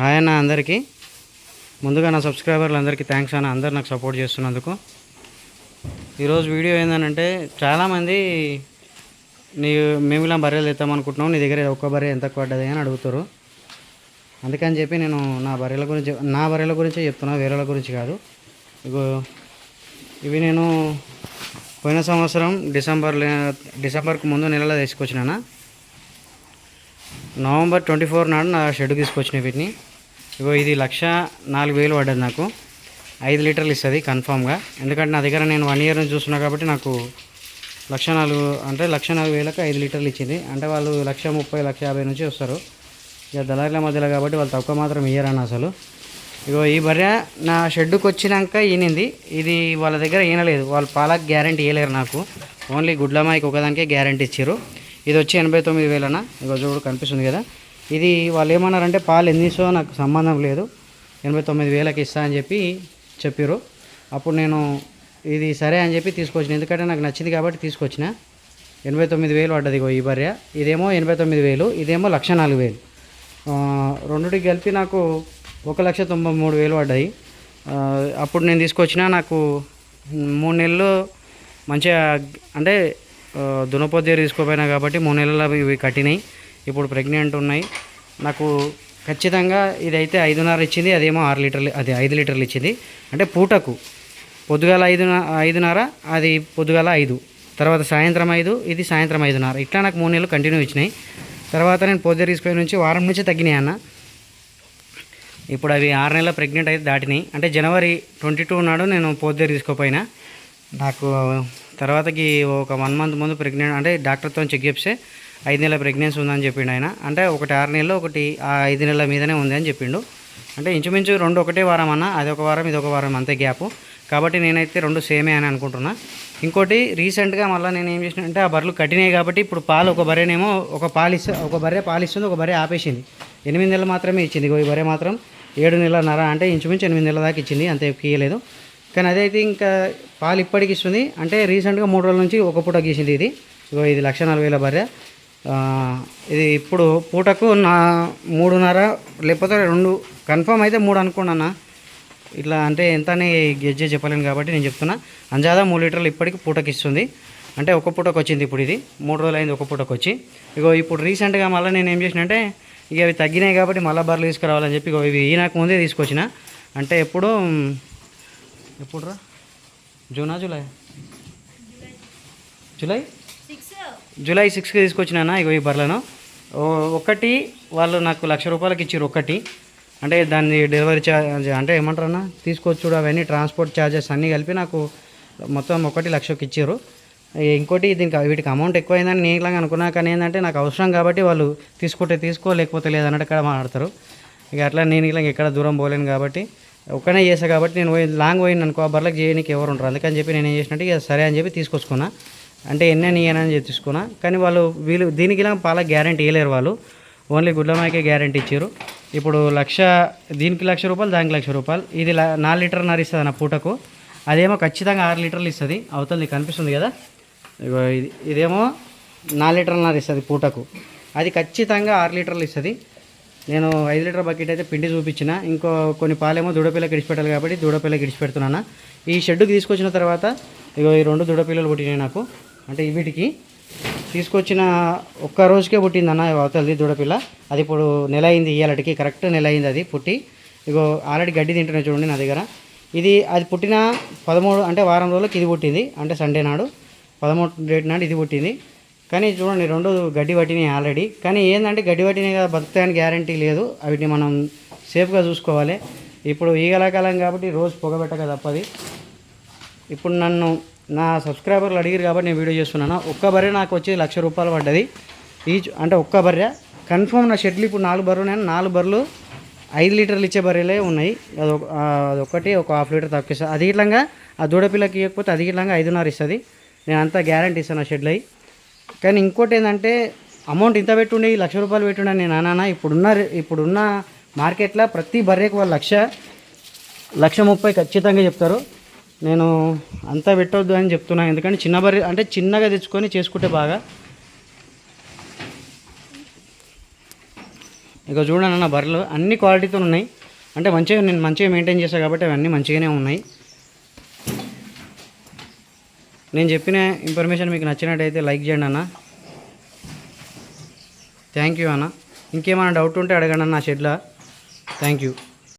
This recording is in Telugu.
హాయ్ అన్న అందరికీ. ముందుగా నా సబ్స్క్రైబర్లు అందరికీ థ్యాంక్స్ అన్న. అందరు నాకు సపోర్ట్ చేస్తున్నందుకు. ఈరోజు వీడియో ఏంటంటే చాలామంది నీ మేము ఇలా బర్రెలు తెస్తాం అనుకుంటున్నాం నీ దగ్గర ఒక్క బర్రె ఎంత పడ్డది అని అడుగుతారు. అందుకని చెప్పి నేను నా బర్రెల గురించి నా బర్రెల గురించే చెప్తున్నా వేరేల గురించి కాదు. ఇగో ఇవి నేను పోయిన సంవత్సరం డిసెంబర్ డిసెంబర్కి ముందు నెలలో తీసుకొచ్చినా నవంబర్ ట్వంటీ ఫోర్ నాడు నా షెడ్ తీసుకొచ్చిన వీటిని. ఇగో ఇది లక్ష నాలుగు వేలు పడ్డది నాకు. ఐదు లీటర్లు ఇస్తుంది కన్ఫామ్గా ఎందుకంటే నా దగ్గర నేను వన్ ఇయర్ నుంచి చూస్తున్నా కాబట్టి నాకు లక్ష నాలుగు అంటే లక్ష నాలుగు వేలకు ఐదు లీటర్లు ఇచ్చింది. అంటే వాళ్ళు లక్ష ముప్పై లక్ష యాభై నుంచి వస్తారు. ఇక దళారుల మధ్యలో కాబట్టి వాళ్ళు తక్కువ మాత్రం ఇయ్యరన్న అసలు. ఇగో ఈ బర్రె నా షెడ్డుకు వచ్చినాక ఈనింది. ఇది వాళ్ళ దగ్గర ఈనలేదు. వాళ్ళు పాలకు గ్యారంటీ ఇవ్వలేరు నాకు. ఓన్లీ గుడ్లమాయికి ఒకదానికే గ్యారంటీ ఇచ్చారు ఇది వచ్చి ఎనభై తొమ్మిది వేలన ఇగో చూడు కనిపిస్తుంది కదా. ఇది వాళ్ళు ఏమన్నారంటే పాలు ఎన్ని ఇస్తో నాకు సంబంధం లేదు. ఎనభై తొమ్మిది వేలకి ఇస్తా అని చెప్పి చెప్పారు అప్పుడు నేను ఇది సరే అని చెప్పి తీసుకొచ్చిన. ఎందుకంటే నాకు నచ్చింది కాబట్టి తీసుకొచ్చిన. ఎనభై తొమ్మిది వేలు పడ్డది ఈ బర్రె. ఇదేమో ఎనభై తొమ్మిది వేలు ఇదేమో లక్ష నాలుగు వేలు. రెండుటికి కలిపి నాకు ఒక లక్ష తొంభై మూడు వేలు పడ్డాయి అప్పుడు నేను తీసుకొచ్చిన నాకు మూడు నెలలు మంచిగా అంటే ఆ, తీసుకోపోయినా కాబట్టి మూడు నెలలు అవి ఇవి కట్టినాయి. ఇప్పుడు ప్రెగ్నెంట్ ఉన్నాయి. నాకు ఖచ్చితంగా ఇదైతే ఐదున్నర ఇచ్చింది అదేమో ఆరు లీటర్లు అది ఐదు లీటర్లు ఇచ్చింది. అంటే పూటకు పొద్దుగాల ఐదు ఐదున్నర అది పొద్దుగాల ఐదు తర్వాత సాయంత్రం ఐదు ఇది సాయంత్రం ఐదున్నర. ఇట్లా నాకు మూడు నెలలు కంటిన్యూ ఇచ్చినాయి. తర్వాత నేను పొద్దు తీసుకుపోయి నుంచి వారం నుంచి తగ్గినాయి అన్న. ఇప్పుడు అవి ఆరు నెలల ప్రెగ్నెంట్ అయితే దాటినాయి. అంటే జనవరి ట్వంటీ టూ నాడు నేను పొద్దు తీసుకోపోయినా. నాకు తర్వాతకి ఒక వన్ మంత్ ముందు ప్రెగ్నెంట్ అంటే డాక్టర్తో చెక్ చేస్తే ఐదు నెలల ప్రెగ్నెన్సీ ఉందని చెప్పిండు ఆయన. అంటే ఒకటి ఆరు నెలలు ఒకటి ఆ ఐదు నెలల మీదనే ఉంది అని చెప్పిండు. అంటే ఇంచుమించు రెండు ఒకటే వారం అన్న అది ఒక వారం ఇది ఒక వారం అంతే గ్యాప్. కాబట్టి నేనైతే రెండు సేమే అని అనుకుంటున్నా. ఇంకోటి రీసెంట్గా మళ్ళీ నేను ఏం చేసిన అంటే ఆ బర్రెలు కట్టినాయి కాబట్టి ఇప్పుడు పాలు ఒక బర్రెనేమో ఒక పాలు ఇస్తే ఒక బర్రె పాలు ఇస్తుంది ఒక బర్రె ఆపేసింది. ఎనిమిది నెలలు మాత్రమే ఇచ్చింది ఈ బర్రె మాత్రం ఏడు నెలలన్నర అంటే ఇంచుమించు ఎనిమిది నెలల దాకా ఇచ్చింది అంతే ఇయ్యలేదు. కానీ అదైతే ఇంకా పాలు ఇప్పటికి ఇస్తుంది. అంటే రీసెంట్గా మూడు రోజుల నుంచి ఒక పూట గీసింది ఇది. ఇగో ఇది లక్ష నలభై వేల బర్రె. ఇది ఇప్పుడు పూటకు నా మూడున్నర లేకపోతే రెండు కన్ఫర్మ్ అయితే మూడు అనుకున్నానా ఇట్లా అంటే ఎంత అని గెజ్జే చెప్పలేను కాబట్టి నేను చెప్తున్నా. అంజాదా మూడు లీటర్లు ఇప్పటికి పూటకి ఇస్తుంది. అంటే ఒక పూటకు వచ్చింది ఇప్పుడు ఇది. మూడు రోజులు అయింది ఒక పూటకు వచ్చి. ఇగో ఇప్పుడు రీసెంట్గా మళ్ళీ నేను ఏం చేసిన అంటే ఇక అవి తగ్గినాయి కాబట్టి మళ్ళీ బర్రెలు తీసుకురావాలని చెప్పి ఇగో ఇవి ఈనాకు ముందే తీసుకొచ్చిన. అంటే ఎప్పుడు ఎప్పుడు రా? జూనా జూలై? జూలై? జూలై సిక్స్కి తీసుకొచ్చినా ఇగో ఈ బర్రెలను. ఓ- ఒకటి వాళ్ళు నాకు లక్ష రూపాయలకి ఇచ్చారు ఒకటి. అంటే దాన్ని డెలివరీ ఛార్జ్ అంటే ఏమంటారన్నా తీసుకొచ్చుడు అవన్నీ ట్రాన్స్పోర్ట్ ఛార్జెస్ అన్నీ కలిపి నాకు మొత్తం ఒకటి లక్షకి ఇచ్చారు ఇంకోటి దీనికి వీటికి అమౌంట్ ఎక్కువైందని నేను ఇలాగ అనుకున్నా కానీ ఏంటంటే నాకు అవసరం కాబట్టి వాళ్ళు తీసుకుంటే తీసుకో లేకపోతే లేదన్నట్టు ఇక్కడ మాట్లాడతారు. ఇక అట్లా నేను ఇలా ఎక్కడ దూరం పోలేను కాబట్టి ఒక్కనే చేసా కాబట్టి నేను పోయి లాంగ్ పోయిన అనుకో ఆ బర్లకు చేయడానికి ఎవరు ఉంటారు అందుకని చెప్పి నేను ఏం చేసినట్టు ఇక సరే అని చెప్పి తీసుకొచ్చుకున్నా. అంటే ఎన్ని అని చెప్పి తీసుకున్నా కానీ వాళ్ళు వీళ్ళు దీనికి ఇలా పాల గ్యారంటీ ఇవ్వలేరు వాళ్ళు. ఓన్లీ గుడ్లమాయకే గ్యారంటీ ఇచ్చారు. ఇప్పుడు లక్ష దీనికి లక్ష రూపాయలు దానికి లక్ష రూపాయలు. ఇది నాలుగు నాలుగు నర ఇస్తుంది నా పూటకు. అదేమో ఖచ్చితంగా ఆరు లీటర్లు ఇస్తుంది. అవతల నీకు కనిపిస్తుంది కదా. ఇగో ఇది ఇదేమో నాలుగు లీటర్న్నర ఇస్తుంది పూటకు. అది ఖచ్చితంగా ఆరు లీటర్లు ఇస్తుంది. నేను ఐదు లీటర్ బకెట్ అయితే పిండి చూపించిన. ఇంకో కొన్ని పాలేమో దూడపిల్లకి ఇడిచిపెట్టాలి కాబట్టి దూడపిల్లకి ఇడిచిపెడుతున్నాను. ఈ షెడ్డుకి తీసుకొచ్చిన తర్వాత ఇగో ఈ రెండు దూడపిల్లలు పుట్టినాయి నాకు. అంటే వీటికి తీసుకొచ్చిన ఒక్క రోజుకే పుట్టింది అన్న అవతలది దూడపిల్ల. అది ఇప్పుడు నెల అయింది ఇయ్యాలటికి కరెక్ట్ నెల అయింది అది పుట్టి. ఇగో ఆల్రెడీ గడ్డి తింటున్నా చూడండి నా దగ్గర. ఇది అది పుట్టిన పదమూడు అంటే వారం రోజులకి ఇది పుట్టింది. అంటే సండే నాడు పదమూడు డేట్ నాడు ఇది పుట్టింది. కానీ చూడండి రెండు గడ్డి పట్టినాయి ఆల్రెడీ. కానీ ఏంటంటే గడ్డి పట్టినాయి కదా బతుకుతాయని గ్యారంటీ లేదు. వీటిని మనం సేఫ్గా చూసుకోవాలి. ఇప్పుడు ఈగలకాలం కాబట్టి రోజు పొగబెట్టక తప్పది. ఇప్పుడు నన్ను నా సబ్స్క్రైబర్లు అడిగారు కాబట్టి నేను వీడియో చేస్తున్నాను. ఒక్క బర్రె నాకు వచ్చి లక్ష రూపాయలు పడ్డది. ఈచ్ అంటే ఒక్క బర్రె. కన్ఫర్మ్ నా షెడ్లు ఇప్పుడు నాలుగు బర్రెలు ఉన్నాయి. నాలుగు బర్రెలు ఐదు లీటర్లు ఇచ్చే బర్రెలే ఉన్నాయి. అది ఆ, అదొకటి ఒక హాఫ్ లీటర్ తక్కువ ఇస్తుంది అది ఇట్లంగా ఆ దూడపిల్లకి ఇవ్వకపోతే అది ఇట్లంగా ఐదున్నర ఇస్తుంది. నేను అంతా గ్యారంటీ ఇస్తాను ఆ షెడ్లు అయి. కానీ ఇంకోటి ఏంటంటే అమౌంట్ ఇంత పెట్టుండే లక్ష రూపాయలు పెట్టుండే నేను అన్నానా ఇప్పుడున్న ఇప్పుడున్న మార్కెట్లో ప్రతి బర్రెకి వాళ్ళు లక్ష లక్ష ముప్పై ఖచ్చితంగా చెప్తారు. నేను అంతా పెట్టవద్దు అని చెప్తున్నాను ఎందుకంటే చిన్న బర్రె అంటే చిన్నగా తెచ్చుకొని చేసుకుంటే బాగా. ఇక చూడండి అన్న బర్రెలు అన్ని క్వాలిటీతో ఉన్నాయి. అంటే మంచిగా నేను మంచిగా మెయింటైన్ చేస్తాను కాబట్టి అవన్నీ మంచిగానే ఉన్నాయి. నేను చెప్పిన ఇన్ఫర్మేషన్ మీకు నచ్చినట్టయితే లైక్ చేయండి అన్న. థ్యాంక్ యూ అన్న. ఇంకేమైనా డౌట్ ఉంటే అడగండి అన్న నా షెడ్లో. Thank you